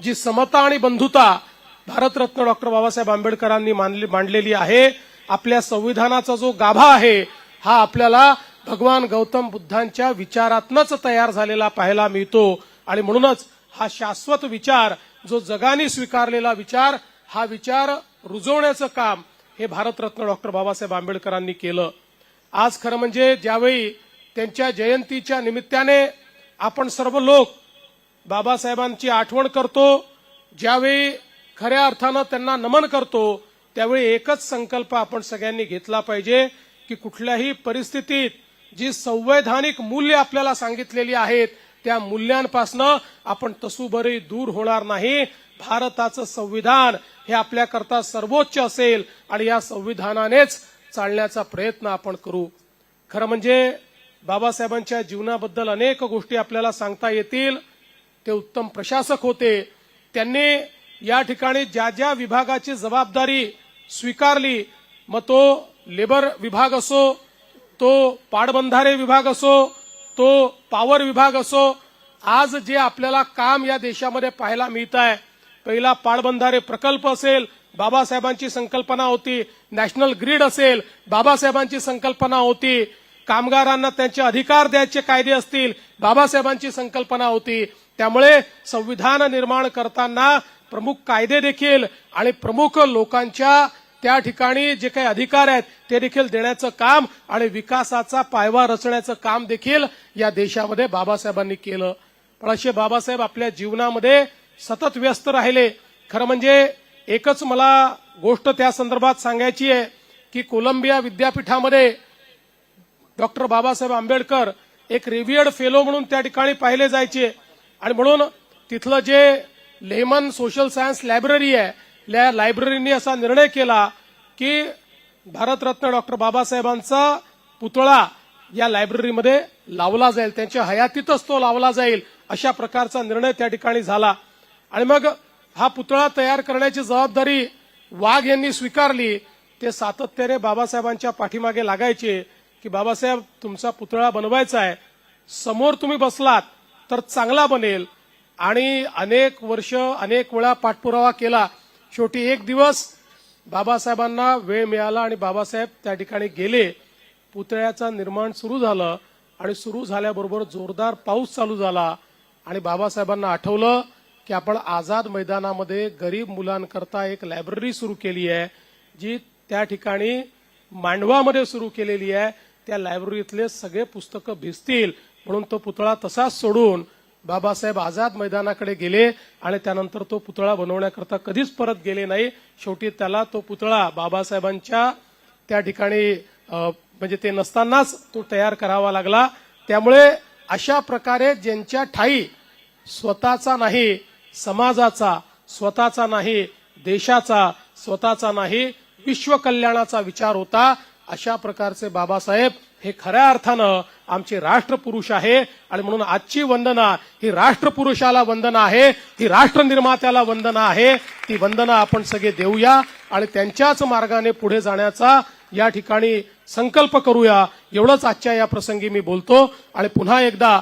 जी समता आणि बंधुता भारतरत्न डॉक्टर बाबासाहेब आंबेडकरांनी मानली मांडलेली आहे आपल्या संविधानाचा जो गाभा आहे हा आपल्याला भगवान गौतम बुद्धांच्या विचारातनच तयार झालेला पाहायला मिळतो. आणि म्हणूनच हा शाश्वत विचार जो जगाने स्वीकारलेला विचार हा विचार रुजवण्याचं काम हे भारतरत्न डॉक्टर बाबासाहेब आंबेडकरांनी केलं. आज खरं म्हणजे ज्यावेळी त्यांच्या जयंतीच्या निमित्ताने आपण सर्व लोक बाबासाहेबांची आठवण करतो ज्यावेळी खऱ्या अर्थानं त्यांना नमन करतो त्यावेळी एकच संकल्प आपण सगळ्यांनी घेतला पाहिजे की कुठल्याही परिस्थितीत जी संवैधानिक मूल्य आपल्याला सांगितलेली आहेत त्या मूल्यांपासनं आपण तसुभरी दूर होणार नाही. भारताचं संविधान हे आपल्याकरता सर्वोच्च असेल आणि या संविधानानेच चालण्याचा प्रयत्न आपण करू. खरं म्हणजे बाबासाहेबांच्या जीवनाबद्दल अनेक गोष्टी आपल्याला सांगता येतील. ते उत्तम प्रशासक होते. त्यांनी या ठिकाणी ज्या ज्या विभागाची जबाबदारी स्वीकारली मग तो लेबर विभाग असो तो पाडबंधारे विभाग असो तो पॉवर विभाग असो आज जे आपल्याला काम या देशामध्ये पाहायला मिळत आहे पहिला पाडबंधारे प्रकल्प असेल बाबासाहेबांची संकल्पना होती नॅशनल ग्रीड असेल बाबासाहेबांची संकल्पना होती कामगारांना त्यांचे अधिकार द्यायचे कायदे असतील बाबासाहेबांची संकल्पना होती. त्यामुळे संविधान निर्माण करताना प्रमुख कायदे देखील आणि प्रमुख लोकांच्या त्या ठिकाणी जे काही अधिकार आहेत ते देखील देण्याचं काम आणि विकासाचा पायवा रचण्याचं काम देखील या देशामध्ये बाबासाहेबांनी केलं. पण असे बाबासाहेब आपल्या जीवनामध्ये सतत व्यस्त राहिले. खरं म्हणजे एकच मला गोष्ट त्या संदर्भात सांगायची आहे की कोलंबिया विद्यापीठामध्ये डॉक्टर बाबासाहेब आंबेडकर एक रिव्हियर्ड फेलो म्हणून त्या ठिकाणी पाहिले जायचे. आणि म्हणून तिथलं जे लेमन सोशल सायन्स लायब्ररी आहे या लायब्ररीने असा निर्णय केला की भारतरत्न डॉक्टर बाबासाहेबांचा पुतळा या लायब्ररीमध्ये लावला जाईल त्यांच्या हयातीतच तो लावला जाईल अशा प्रकारचा निर्णय त्या ठिकाणी झाला. आणि मग हा पुतळा तयार करण्याची जबाबदारी वाघ यांनी स्वीकारली. ते सातत्याने बाबासाहेबांच्या पाठीमागे लागायचे की बाबासाहेब तुमचा पुतळा बनवायचा आहे. समोर तुम्ही बसलात. तर चांगला बनेल. आणि अनेक वर्ष अनेक वेळा पाठपुरावा केला. शेवटी एक दिवस बाबासाहेबांना वेळ मिळाला आणि बाबासाहेब त्या ठिकाणी गेले. पुतळ्याचं निर्माण सुरू झालं आणि सुरू झाल्याबरोबर जोरदार पाऊस चालू झाला. आणि बाबासाहेबांना आठवलं की आपण आझाद मैदानामध्ये गरीब मुलांकरता एक लायब्ररी सुरू केली आहे जी त्या ठिकाणी मांडवामध्ये सुरू केलेली आहे. त्या लायब्ररीतले सगळे पुस्तकं भिजतील. म्हणून तो पुतळा तसाच सोडून बाबासाहेब आझाद मैदानाकडे गेले आणि त्यानंतर तो पुतळा बनवण्याकरता कधीच परत गेले नाही. शेवटी त्याला तो पुतळा बाबासाहेबांच्या त्या ठिकाणी म्हणजे ते नसतानाच तो तयार करावा लागला. त्यामुळे अशा प्रकारे ज्यांच्या ठाई स्वतःचा नाही समाजाचा स्वतःचा नाही देशाचा स्वतःचा नाही विश्वकल्याणाचा विचार होता अशा प्रकारचे बाबासाहेब हे खऱ्या अर्थानं आमचे राष्ट्रपुरुष आहे. आणि म्हणून आजची वंदना ही राष्ट्रपुरुषाला वंदना आहे. ही राष्ट्रनिर्मात्याला वंदना आहे. ती वंदना आपण सगळे देऊया. आणि त्यांच्याच मार्गाने पुढे जाण्याचा या ठिकाणी संकल्प करूया. एवढंच आजच्या या प्रसंगी मी बोलतो. आणि पुन्हा एकदा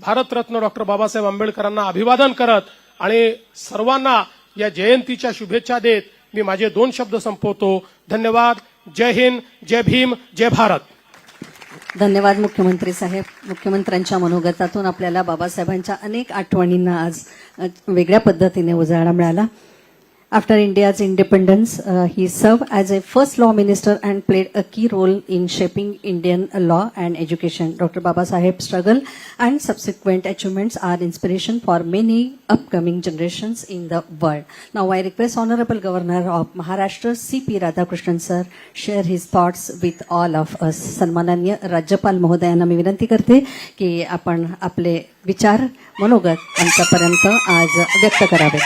भारतरत्न डॉक्टर बाबासाहेब आंबेडकरांना अभिवादन करत आणि सर्वांना या जयंतीच्या शुभेच्छा देत मी माझे दोन शब्द संपवतो. धन्यवाद. जय हिंद. जय भीम. जय भारत. धन्यवाद मुख्यमंत्री साहेब. मुख्यमंत्र्यांच्या मनोगतातून आपल्याला बाबासाहेबांच्या अनेक आठवणींना आज वेगळ्या पद्धतीने उजाळा मिळाला. After India's independence he serve as a first law minister and played a की role in shaping Indian law and education doctor Babasaheb struggle and subsequent achievements are inspiration for many upcoming generations in the world. Now I request Honorable Governor of Maharashtra C.P. Radhakrishnan sir share his thoughts with all of us. सन्माननीय राज्यपाल महोदयांना मी विनंती करते की आपण आपले विचार मनोगत आमच्यापर्यंत आज व्यक्त करावे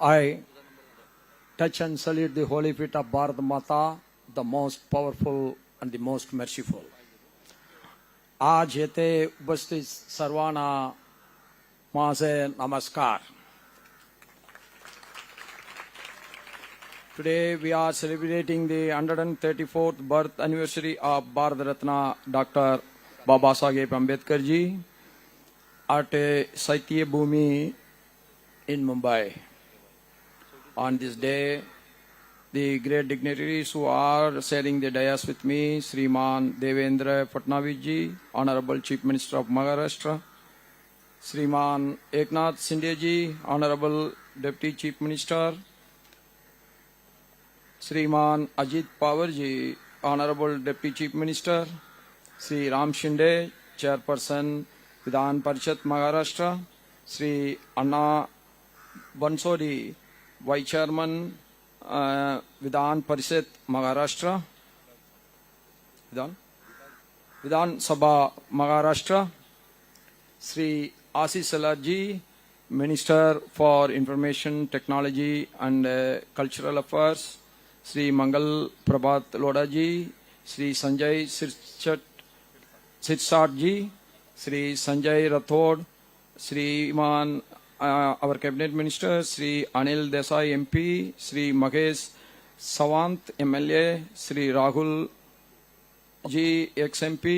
I touch and salute the holy feet of Bharat Mata, the most powerful and the most merciful. आज येथे उपस्थित सर्वांना माझे नमस्कार Today we are celebrating the 134th birth anniversary of Bharat Ratna Dr. Baba Sahib Ambedkar ji at uh, Saitya Bhumi in Mumbai. On this day, the great dignitaries who are sharing the dais with me, Sriman Devendra Fatnavis ji, Honorable Chief Minister of Maharashtra, Sriman Eknath Sindhe ji, Honorable Deputy Chief Minister, Sriman Ajit Pawar ji, Honorable Deputy Chief Minister, Sri Ram Shinde, Chairperson Vidhan Parishad Maharashtra, Sri Anna Bansodi, vice chairman Vidhan Parishad Maharashtra विधान विधानसभा Maharashtra Shri Ashish Salaji minister for information technology and cultural affairs Shri Mangal Prabhat Lodha ji Shri Sanjay Sirsat ji Shri Sanjay Rathod श्रीमान our Cabinet Minister, Sri Anil Desai MP, Sri Mahesh Savant MLA, Sri Rahul ji ex M P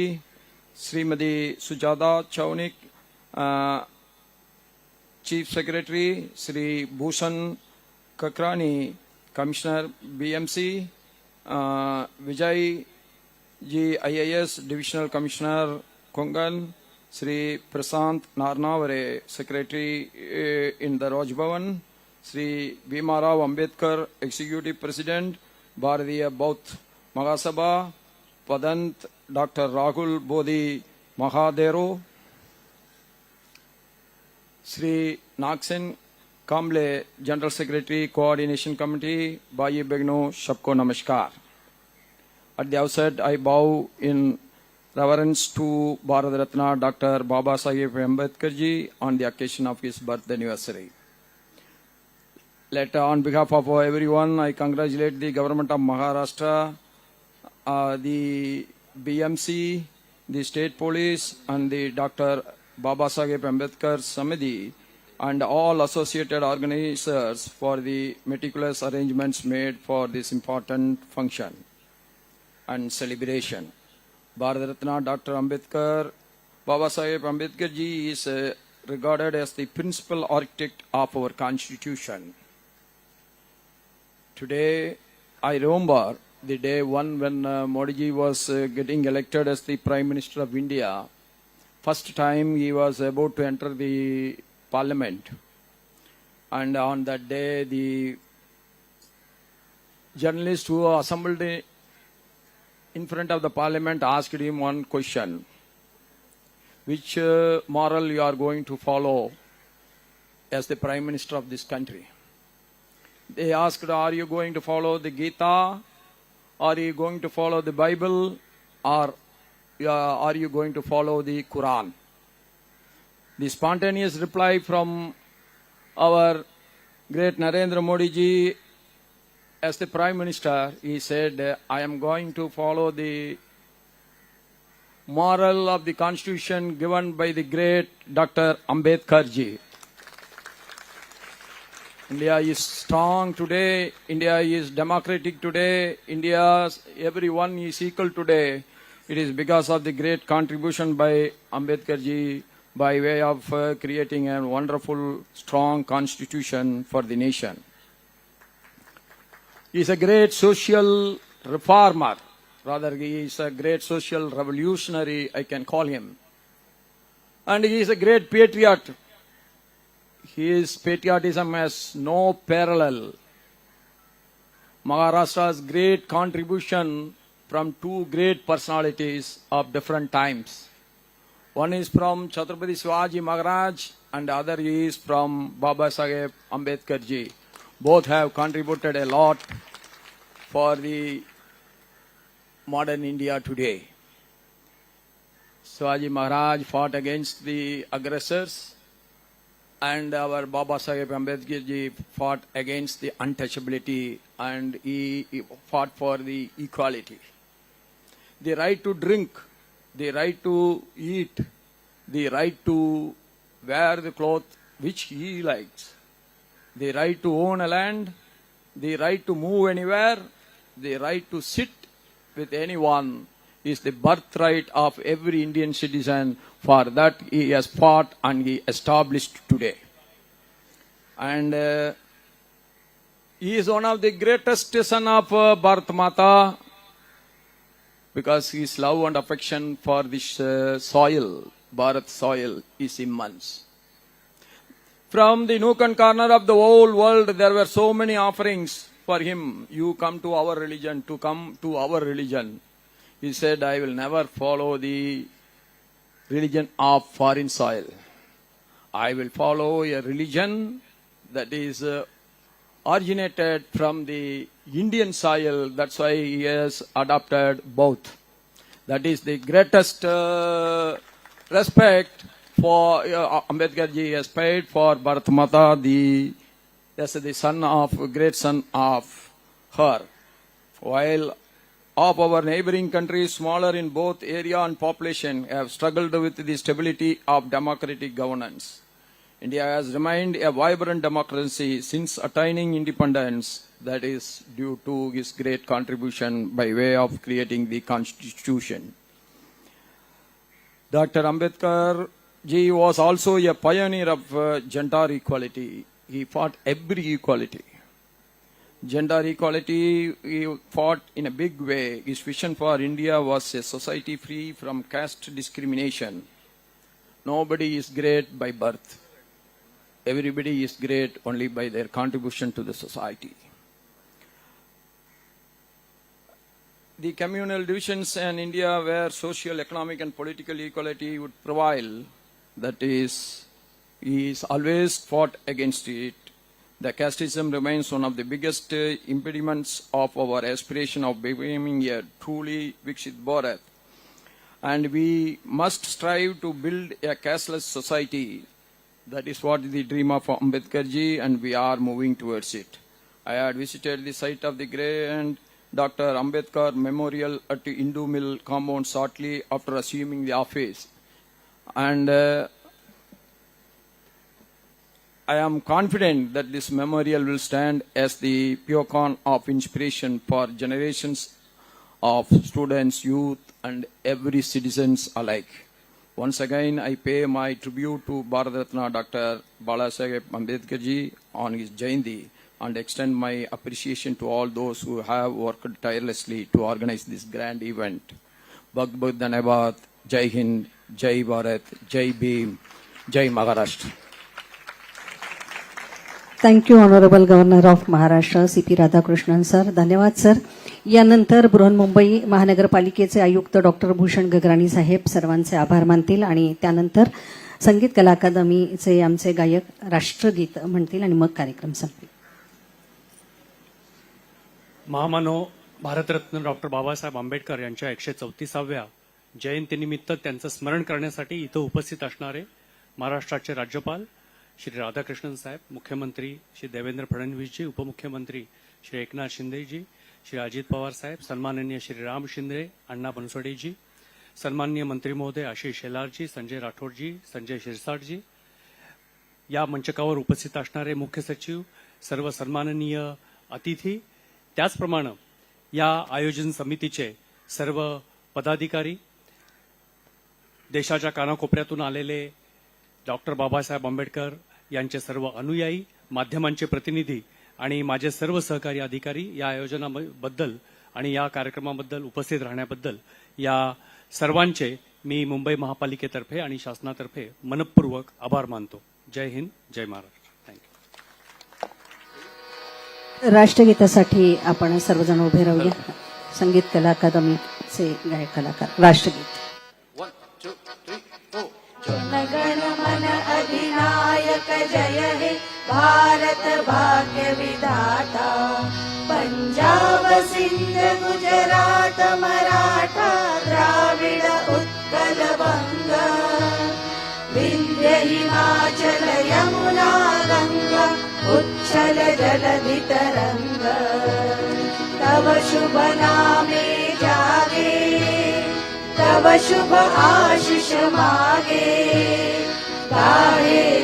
Shrimati Sujata Chaunik uh, chief secretary Shri Bhushan Kakrani commissioner BMC Vijay ji IAS divisional commissioner Sri Prasant Narnavare, Secretary in the Raj Bhavan, Sri Bhimarav Ambedkar, Executive President, Bharatiya Bauth Mahasabha, Padant Dr. Rahul Bodhi Mahadero, Sri Naksen Kamble, General Secretary, Coordination Committee, Bayi Begno, सबको नमस्कार At the outset, I bow in reverence to Bharat Ratna Dr. Baba Sahib Ambedkar ji on the occasion of his birth anniversary. Let, on behalf of everyone, I congratulate the government of Maharashtra, uh, the BMC, the state police, and the Dr. Baba Sahib Ambedkar Samiti, and all associated organizers for the meticulous arrangements made for this important function and celebration. Bharat Ratna Dr. Ambedkar, Baba Sahib Ambedkar ji is uh, regarded as the principal architect of our constitution. Today, I remember the day one when uh, Modi ji was uh, getting elected as the Prime Minister of India. First time he was about to enter the parliament. And on that day, the journalists who assembled in front of the parliament asked him one question Which uh, moral you are going to follow as the Prime Minister of this country? They asked, Are you going to follow the Gita? Are you going to follow the Bible? Or uh, are you going to follow the Quran? The spontaneous reply from our great Narendra Modi ji as the Prime Minister, he said, I am going to follow the moral of the Constitution given by the great Dr. Ambedkar ji. India is strong today. India is democratic today. India, everyone is equal today. It is because of the great contribution by Ambedkar ji by way of uh, creating a wonderful, strong constitution for the nation. He is a great social reformer. Rather, he is a great social revolutionary, I can call him. And he is a great patriot. His patriotism has no parallel. Maharashtra's great contribution from two great personalities of different times. One is from Chhatrapati Shivaji Maharaj and the other is from Baba Saheb Ambedkar ji. Both have contributed a lot for the modern India today. Shivaji Maharaj fought against the aggressors and our Baba Sahib Ambedkar ji fought against the untouchability and he, he fought for the equality. The right to drink, the right to eat, the right to wear the cloth which he likes, the right to own a land, the right to move anywhere, the right to sit with anyone, is the birthright of every Indian citizen. For that he has fought and he established today. And uh, he is one of the greatest son of uh, Bharat Mata because his love and affection for this uh, soil, Bharat soil, is immense. From the nook and corner of the whole world, there were so many offerings for him. You come to our religion, to come to our religion. He said, I will never follow the religion of foreign soil. I will follow a religion that is uh, originated from the Indian soil. That's why he has adopted both. That is the greatest uh, respect for uh, Ambedkar ji has paid for Bharat Mata, the as the son of great son of her. While of our neighboring countries, smaller in both area and population, have struggled with the stability of democratic governance. India has remained a vibrant democracy since attaining independence. That is due to his great contribution by way of creating the constitution. Dr. Ambedkar ji was also a pioneer of uh, gender equality. He fought every equality. Gender equality, he fought in a big way. His vision for India was a society free from caste discrimination. Nobody is great by birth. Everybody is great only by their contribution to the society. the communal divisions in India where social, economic, and political equality would prevail, that is, he is always fought against it. The casteism remains one of the biggest uh, impediments of our aspiration of becoming a truly Vikshit Bharat. And we must strive to build a casteless society. That is what the dream of Ambedkarji and we are moving towards it. I had visited the site of the grand Dr. Ambedkar Memorial at the Hindu Mill compound shortly after assuming the office. And uh, I am confident that this memorial will stand as the beacon of inspiration for generations of students, youth, and every citizens alike. Once again, I pay my tribute to Bharat Ratna Dr. Balasaheb Ambedkar ji on his Jayanti and extend my appreciation to all those who have worked tirelessly to organize this grand event. Bhag Bhag Dhanabad, Jai Hind, Jai Bharat, Jai Bhim, Jai Maharashtra. Thank you honourable governor of Maharashtra C P Radhakrishnan sir धन्यवाद sir यानंतर बृहन्मुंबई महानगरपालिकेचे आयुक्त doctor Bhushan Gagrani साहेब सर्वांचे आभार मानतील आणि त्यानंतर संगीत कला अकादमीचे आमचे गायक राष्ट्रगीत म्हणतील आणि मग कार्यक्रम संपेल महामानव भारतरत्न डॉक्टर बाबासाहेब आंबेडकर यांच्या एकशे चौतीसाव्या जयंतीनिमित्त त्यांचं स्मरण करण्यासाठी इथं उपस्थित असणारे महाराष्ट्राचे राज्यपाल श्री राधाकृष्णन साहेब मुख्यमंत्री श्री देवेंद्र फडणवीसजी उपमुख्यमंत्री श्री एकनाथ शिंदेजी श्री अजित पवार साहेब सन्माननीय श्री राम शिंदे अण्णा बनसोडेजी सन्माननीय मंत्री महोदय आशिष शेलारजी संजय राठोडजी संजय शिरसाटजी या मंचकावर उपस्थित असणारे मुख्य सचिव सर्व सन्माननीय अतिथी त्याचप्रमाणे या आयोजन समितीचे सर्व पदाधिकारी देशाच्या कानाकोपऱ्यातून आलेले डॉक्टर बाबासाहेब आंबेडकर यांचे सर्व अनुयायी माध्यमांचे प्रतिनिधी आणि माझे सर्व सहकारी अधिकारी या आयोजनाबद्दल आणि या कार्यक्रमाबद्दल उपस्थित राहण्याबद्दल या सर्वांचे मी मुंबई महापालिकेतर्फे आणि शासनातर्फे मनपूर्वक आभार मानतो. जय हिंद जय महाराष्ट्र. थँक्यू राष्ट्रगीतासाठी आपण सर्वजण उभे राहूया. संगीत कला अकादमीचे गायक कलाकार राष्ट्रगीत. गणमन अधिनायक जय हे भारत भाग्य विधाता पञ्जाब सिन्ध गुजरात मराठा द्राविड उत्कल बङ्ग वङ्ग्य हिमाचल यमुना रङ्ग उच्छल जलधितरङ्ग तव शुभ नामे शुभ आशिष मागे गाहे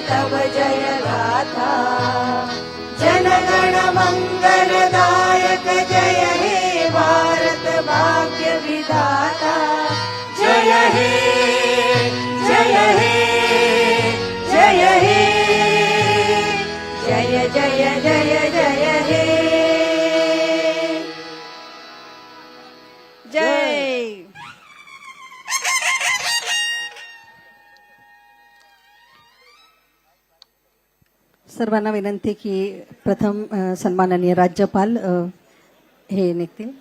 सर्वांना विनंती की प्रथम सन्माननीय राज्यपाल हे निघतील.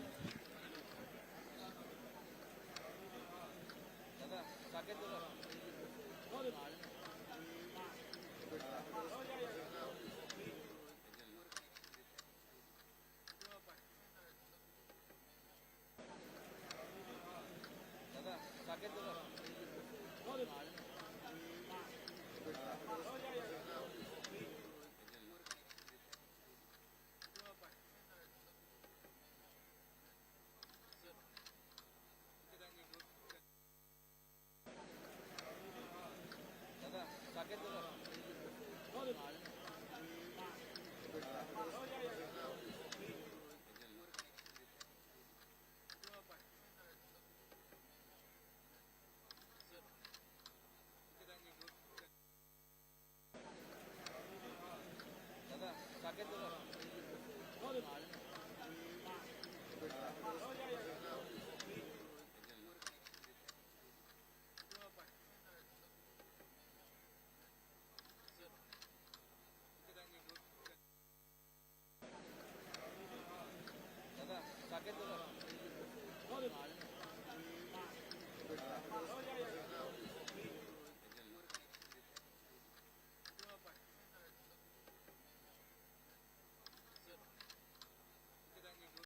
gente lo